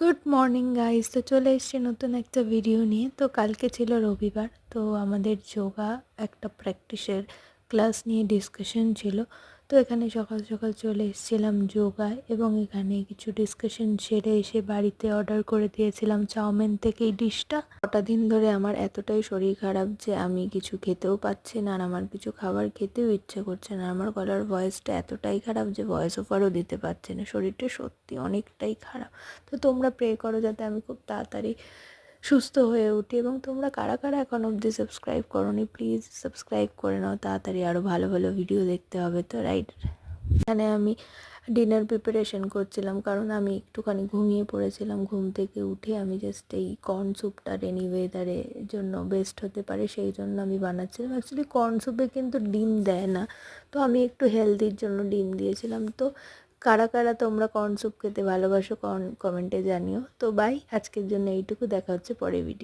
Good morning guys তো চলে এসছি নতুন একটা ভিডিও নিয়ে। তো কালকে ছিল রবিবার, তো আমাদের যোগা একটা প্র্যাকটিসের ক্লাস নিয়ে ডিসকাশন ছিল। তো এখানে সকাল সকাল চলে এসেছিলাম যোগা এবং এখানে কিছু ডিসকাশন সেরে এসে বাড়িতে অর্ডার করে দিয়েছিলাম চাউমিন থেকে এই ডিশটা। কটা দিন ধরে আমার এতটাই শরীর খারাপ যে আমি কিছু খেতেও পাচ্ছি না আর আমার কিছু খাবার খেতেও ইচ্ছে করছে না। আমার গলার ভয়েসটা এতটাই খারাপ যে ভয়েস ওভারও দিতে পারছি না। শরীরটা সত্যি অনেকটাই খারাপ। তো তোমরা প্রে করো যাতে আমি খুব তাড়াতাড়ি সুস্থ হয়ে উঠি এবং তোমরা কারা কারা এখন অবধি সাবস্ক্রাইব করোনি প্লিজ সাবস্ক্রাইব করে নাও, তাড়াতাড়ি আরও ভালো ভালো ভিডিও দেখতে হবে তো রাইট এখানে আমি ডিনার প্রিপারেশন করছিলাম কারণ আমি একটুখানি ঘুমিয়ে পড়েছিলাম, ঘুম থেকে উঠে আমি জাস্ট এই কর্ন স্যুপটা রেনি ওয়েদারের জন্য বেস্ট হতে পারে, সেই জন্য আমি বানাচ্ছিলাম। অ্যাকচুয়ালি কর্ন স্যুপে কিন্তু ডিম দেয় না, তো আমি একটু হেলদির জন্য ডিম দিয়েছিলাম, তো কারা কারা তোমরা কর্ন স্যুপ খেতে ভালোবাসো কমেন্টে জানিও। তো বাই আজকের জন্য এইটুকু, দেখা হচ্ছে পরে ভিডিও